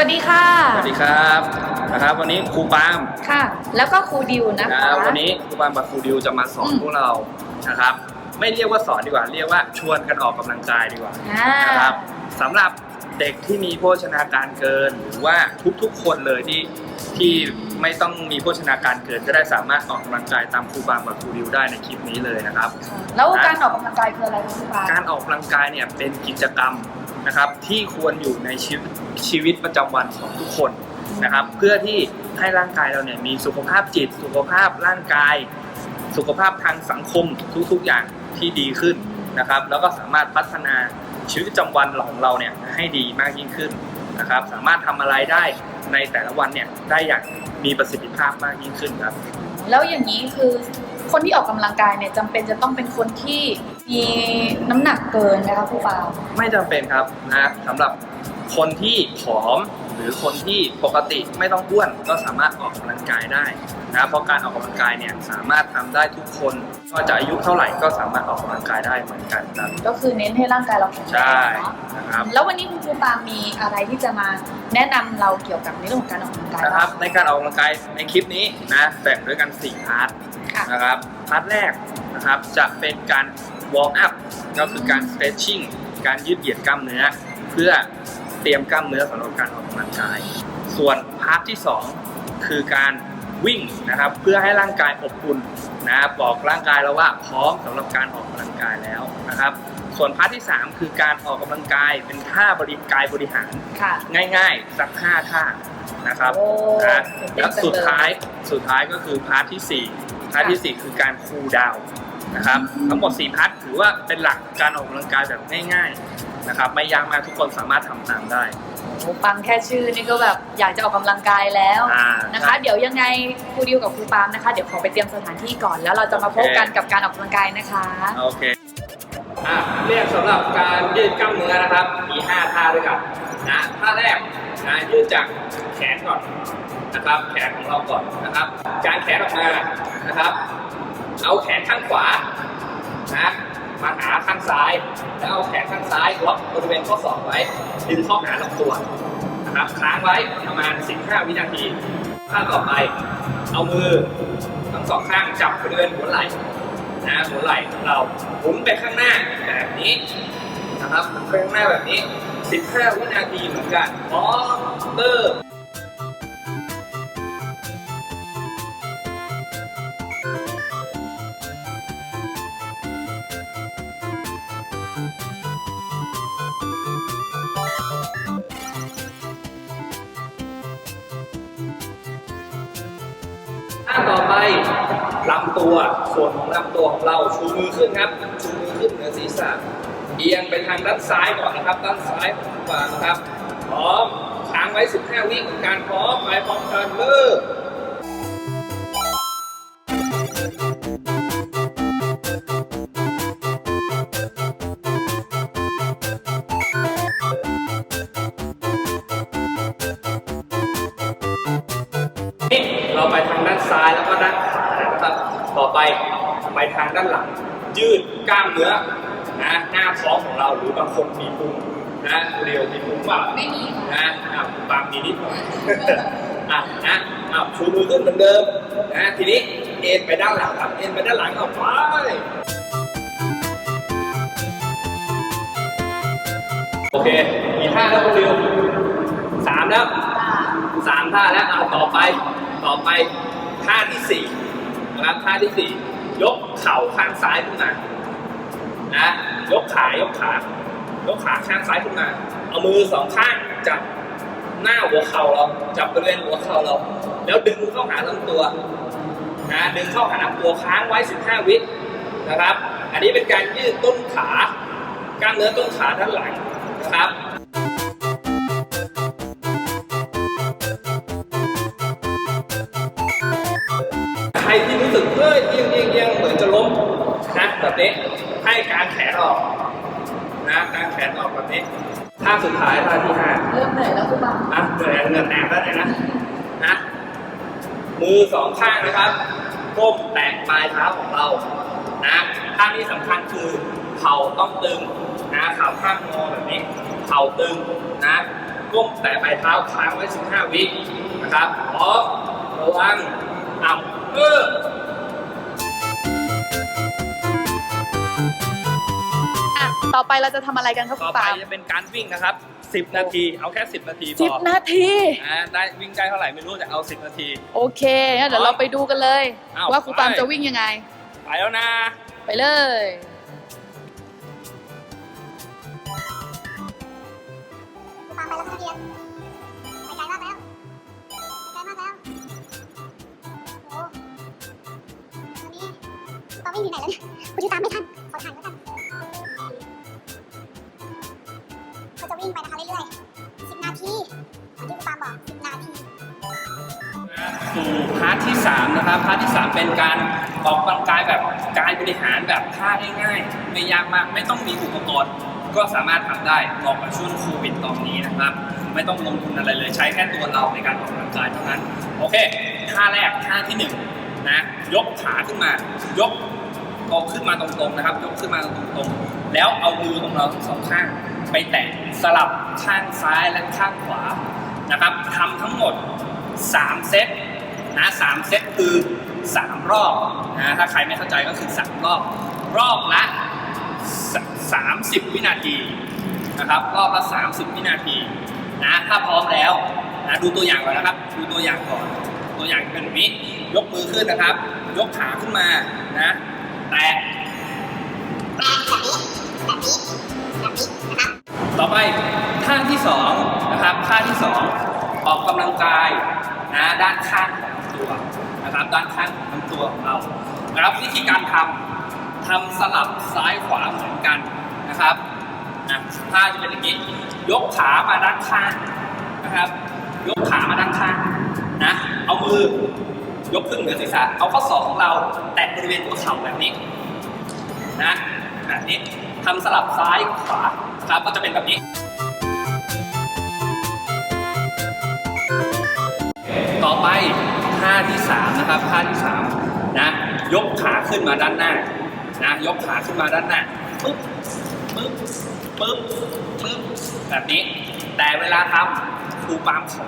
วัสดีค่ะ สวัสดีครับนะครับ วันนี้ครูปาล์มค่ะ แล้วก็ครูดิวนะนะคะ วันนี้ครูปาล์มกับครูดิวจะมาสอนอืมพวกเรานะครับ ไม่เรียกว่าสอนดีกว่า เรียกว่าชวนกันออกกำลังกายดีกว่าอ่านะครับสำหรับเด็กที่มีโภชนาการเกิน หรือว่าทุกๆคนเลยที่ที่ไม่ต้องมีโภชนาการเกินก็ได้สามารถออกกำลังกายตามครูปาล์มกับครูดิวได้ในคลิปนี้เลยนะครับ แล้วการออกกำลังกายคืออะไรคะครูปาการออกกำลังกายเนี่ยเป็นกิจกรรม นะครับที่ควรอยู่ในชีวิตชีวิตประจำวันของทุกคนนะครับ เพื่อที่ให้ร่างกายเราเนี่ยมีสุขภาพจิต สุขภาพร่างกาย สุขภาพทางสังคมทุกๆอย่างที่ดีขึ้นนะครับ แล้วก็สามารถพัฒนาชีวิตประจำวันของเราเนี่ยให้ดีมากยิ่งขึ้นนะครับ สามารถทำอะไรได้ในแต่ละวันเนี่ยได้อย่างมีประสิทธิภาพมากยิ่งขึ้นครับ แล้วอย่างนี้คือคนที่ออกกำลังกายเนี่ยจำเป็นจะต้องเป็นคนที่ มีน้ำหนักเกินไหมคะครูปาไม่จำเป็นครับนะสำหรับคนที่ผอมหรือคนที่ปกติไม่ต้องอ้วนก็สามารถออกกำลังกายได้นะเพราะการออกกำลังกายเนี่ยสามารถทำได้ทุกคนก็จะอายุเท่าไหร่ก็สามารถออกกำลังกายได้เหมือนกันครับก็คือเน้นให้ร่างกายเราแข็งแรใช่งเนาะนะครับ แล้ววันนี้คุณครูปามีอะไรที่จะมาแนะนำเราเกี่ยวกับในเรื่องของการออกกำลังกายนะคบ้ารังบในการออกกำลังกายในคลิปนี้นะแบ่งด้วยกัน 4 พาร์ทค่ะ นะครับพาร์ทแรกนะครับจะเป็นการ วอร์มอัพก็คือการ stretching การยืดเหยียดกล้ามเนื้อ เพื่อเตรียมกล้ามเนื้อสำหรับการออกกำลังกาย ส่วนพาร์ทที่ 2 คือการวิ่งนะครับเพื่อให้ร่างกายอบอุ่นนะครับบอกร่างกายแล้วว่าพร้อมสำหรับการออกกำลังกายแล้วนะครับ ส่วนพาร์ทที่ 3 คือการออกกำลังกายเป็นท่าบริกายบริหารค่ะง่ายๆ สักห้าท่านะครับโอ้นะตื่นเต้นแล้วจังเลยสุดท้ายสุดท้ายก็คือพาร์ทที่สี่พาร์ทที่สี่คือการคูลดาว น์นะครับ ทั้งหมด 4พาร์ทถือว่าเป็นหลักการออกกำลังกายแบบง่ายๆนะครับไม่ยากมากทุกคนสามารถทำตามได้ โอ้ฟังแค่ชื่อนี่ก็แบบอยากจะออกกำลังกายแล้วอ่านะคะ เดี๋ยวยังไงครูดิวกับครูปาล์มนะคะ เดี๋ยวขอไปเตรียมสถานที่ก่อนแล้วเราจะมาพบกันกับการออกกำลังกายนะคะ โอเคอะเรียกสำหรับการยืดกล้ามเนื้อนะครับ มี 5 ท่าด้วยกันนะท่าแรกนะยืดจากแขนก่อนนะครับ แขนของเราก่อนนะครับ การแขนออกมานะครับ เอาแขนข้างขวานะมาหาข้างซ้าย แล้วเอาแขนข้างซ้ายล็อกบริเวณข้อศอกไว้ดึงข้าหาลำตัวนะครับค้างไว้ประมาณ 15 วินาทีท่าต่อไป เอามือทั้งสองข้างจับบริเวณหัวไหล่นะหัวไหล่ของเราหมุนไปข้างหน้าแบบนี้นะครับหมุนไปข้างหน้าแบบนี้ 15 วินาทีเหมือนกันพร้อมเริ่ม ลำตัวส่วนของลำตัวของเราชูมือขึ้นครับชูมือขึ้นเหนือศีรษะเอียงไปทางด้านซ้ายก่อนนะครับ ด้านซ้ายของขวานะครับพร้อมค้างไว้ 15 วิของการพร้อมไปพร้อมกันเริ่มนี่เราไปทางด้านซ้ายแล้วก็ด้าน นะครับต่อไปไปทางด้านหลัง ยืดกล้ามเนื้อนะหน้าท้องของเราหรือบางคนมีพุงนะเรียวมีพุงเปล่าไม่มีค่ะนะอะบางมีนิดหน่อยอะนะอะชูมือขึ้นเหมือนเดิมนะทีนี้เอ็นไปด้านหลังครับเอ็นไปด้านหลังเอาไปโอเคมีท่าแล้วคุณเรียวสามแล้วสามท่าแล้วเอาต่อไปต่อไปท่าที่สี่ นะครับท่าที่สี่ยกเข่าข้างซ้ายขึ้นมานะยกขายกขายกขาข้างซ้ายขึ้นมา เอามือสองข้างจับหน้าหัวเข่าเราจับบริเวณหัวเข่าเรา แล้วดึงเข้าหาลำตัวนะดึงเข้าหาลำตัวค้างไว้ 15 วินะครับ อันนี้เป็นการยืดต้นขากล้ามเนื้อต้นขาด้านหลังนะครับ นะแบบนี้ให้การแขนออกนะการแขนออกแบบนี้ท่าสุดท้ายท่าที่ห้าเริ่มเหนื่อยแล้วครูปาล์มนะเหนื่อยเหงื่อแตกแล้วเนี่ยนะนะมือสองข้างนะครับก้มแตะปลายเท้าของเรานะท่านี้สำคัญคือเข่าต้องตึงนะเข่าข้างงอแบบนี้เข่าตึงนะก้มแต่ปลายเท้าค้างไว้ 15 วินะครับพร้อมระวังอ่ำเออ ต่อไปเราจะทำอะไรกันครับคุต่อณไปปาล์มจะเป็นการวิ่งนะครับ 10 นาที เอาแค่ 10 นาทีพสิบอนาที อ่าได้วิ่งได้เท่าไหร่ไม่รู้แต่เอา 10 นาที โอเคงั้นเดี๋ยวเราไปดูกันเลย อ้าวว่าครูปาล์มไป จะวิ่งยังไง ไปแล้วนะ ไปเลย ตามไปแล้วค่ะนักเรียนไปไกลมากแล้วไปไกลมากแล้วโอ้ตอนนี้ต้องวิ่งถึงไหนแล้วเนี่ยคุณจะตามไม่ทัน ขอถ่ายแล้วกัน สู่พาร์ทที่3นะครับพาร์ทที่ 3 เป็นการออกกำลังกายแบบกายบริหารแบบท่าง่ายๆไม่ยากมากไม่ต้องมีอุปกรณ์ ก็สามารถทำได้เหมาะกับช่วงโควิดตอนนี้นะครับ ไม่ต้องลงทุนอะไรเลยใช้แค่ตัวเราในการออกกำลังกายเท่านั้นโอเคท่าแรกท่าที่1นะยกขาขึ้นมายกเอาขึ้นมาตรงๆนะครับ ยกขึ้นมาตรงๆ แล้วเอามือของเราทั้งสองข้างไปแตะสลับข้างซ้ายและข้างขวานะครับทำทั้งหมด 3 เซต นะสามเซตคือ3รอบนะถ้าใครไม่เข้าใจก็คือ3รอบ รอบละส30วินาทีนะครับรอบละ30วินาทีนะถ้าพร้อมแล้วนะดูตัวอย่างก่อนนะครับ ดูตัวอย่างก่อน ตัวอย่างเป็นแบบนี้ยกมือขึ้นนะครับ ยกขาขึ้นมานะแตะต่อไปท่าที่สองนะครับท่าที่สองออกกำลังกายนะด้านข้างของ ตัวนะครับด้านข้างของลำตัวของเรานะครับวิธีการทำทำสลับซ้ายขวาเหมือนกันนะครับนะท่าจะเป็นอย่างนี้ ยกขามาด้านข้างนะครับ ยกขามาด้านข้างนะเอามือยกขึ้นเหนือศีรษะเอาข้อศอกของเรา แตะบริเวณหัวเข่าแบบนี้นะแบบนี้ทำสลับซ้ายขวาครับก็จะเป็นแบบนี้ ต่อไป ท่าที่สามนะครับท่าที่สามนะยกขาขึ้นมาด้านหน้านะยกขาขึ้นมาด้านหน้าปึ๊บปึ๊บปึ๊บปึ๊บแบบนี้ แต่เวลาทำครูปามขอ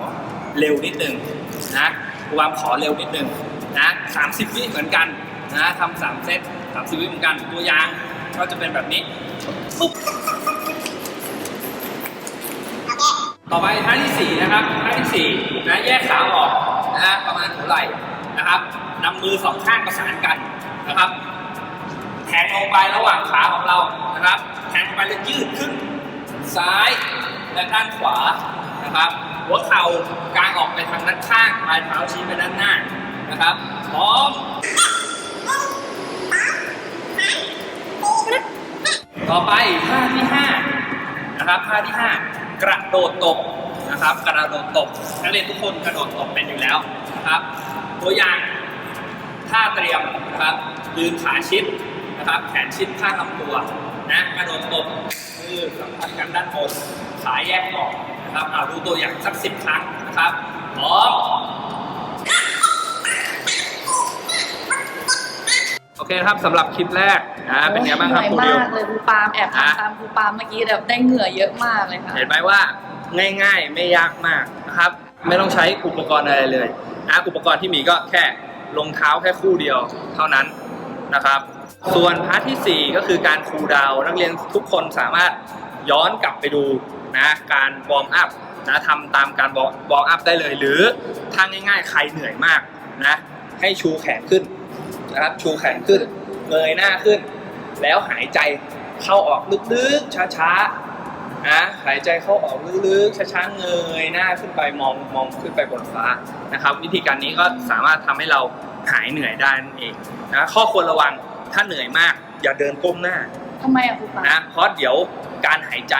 เร็วนิดหนึ่งนะครูปามขอเร็วนิดหนึ่งนะสามสิบวิเหมือนกันนะทำสามเซตสามสิบวิเหมือนกันตัวอย่างก็จะเป็นแบบนี้ปึ๊บต่อไปท่าที่สี่นะครับท่าที่สี่นะแยกขาออก ฮะประมาณหัวไหล่นะครับนำมือสองข้างประสานกันนะครับ แทงลงไประหว่างขาของเรานะครับ แทงลงไปแล้วยืดขึ้น ซ้ายและด้านขวานะครับ หัวเข่ากางออกไปทางด้านข้างปลายเท้าชี้ไปด้านหน้านะครับพร้อมต่อไปท่าที่ห้านะครับท่าที่ห้ากระโดดตบ นะครับกระโดดตบนักเรียนทุกคนกระโดดตบเป็นอยู่แล้วนะครับ ตัวอย่างท่าเตรียมนะครับยืนขาชิดนะครับ แขนชิดข้างลำตัวนะกระโดดตบมือสัมผัสกันด้านบนขาแยกออกนะครับเอาดูตัวอย่างสักสิบครั้งนะครับพร้อมโอเคครับสำหรับคลิปแรกนะเป็นไงบ้างครับเหครูนื่อยดิวมากเลยครูปาล์มแอบอะ ทำตามครูปาล์มเมื่อกี้แบบได้เหงื่อเยอะมากเลยค่ะ เห็นไหมว่า ง่ายๆ ไม่ยากมากนะครับ ไม่ต้องใช้อุปกรณ์อะไรเลยนะอุปกรณ์ที่มีก็แค่รองเท้าแค่คู่เดียวเท่านั้นนะครับ ส่วนพาร์ทที่ 4 ก็คือการคูลดาวนักเรียนทุกคนสามารถย้อนกลับไปดูนะการวอร์มอัพนะทำตามการวอร์มอัพได้เลย หรือถ้าง่าย ๆ ใครเหนื่อยมากนะให้ชูแขนขึ้นนะครับชูแขนขึ้นเงยหน้าขึ้น แล้วหายใจเข้าออกลึกๆช้าๆ นะหายใจเข้าออกลึกๆช้าๆเงยหน้าขึ้นไปมองมองขึ้นไปบนฟ้านะครับ วิธีการนี้ก็สามารถทำให้เราหายเหนื่อยได้นั่นเองนะข้อควรระวังถ้าเหนื่อยมาก อย่าเดินก้มหน้าทำไมอะครูปาล์มนะเพราะเดี๋ยวการหายใจ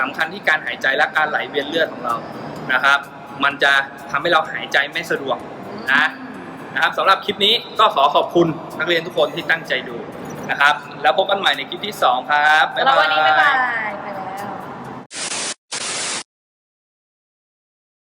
สำคัญที่การหายใจและการไหลเวียนเลือดของเรานะครับ มันจะทำให้เราหายใจไม่สะดวกนะนะครับสำหรับคลิปนี้ก็ขอขอบคุณนักเรียนทุกคนที่ตั้งใจดูนะครับ แล้วพบกันใหม่ในคลิปที่ 2 ครับแล้ววันนี้บ๊ายบายไปแล้ว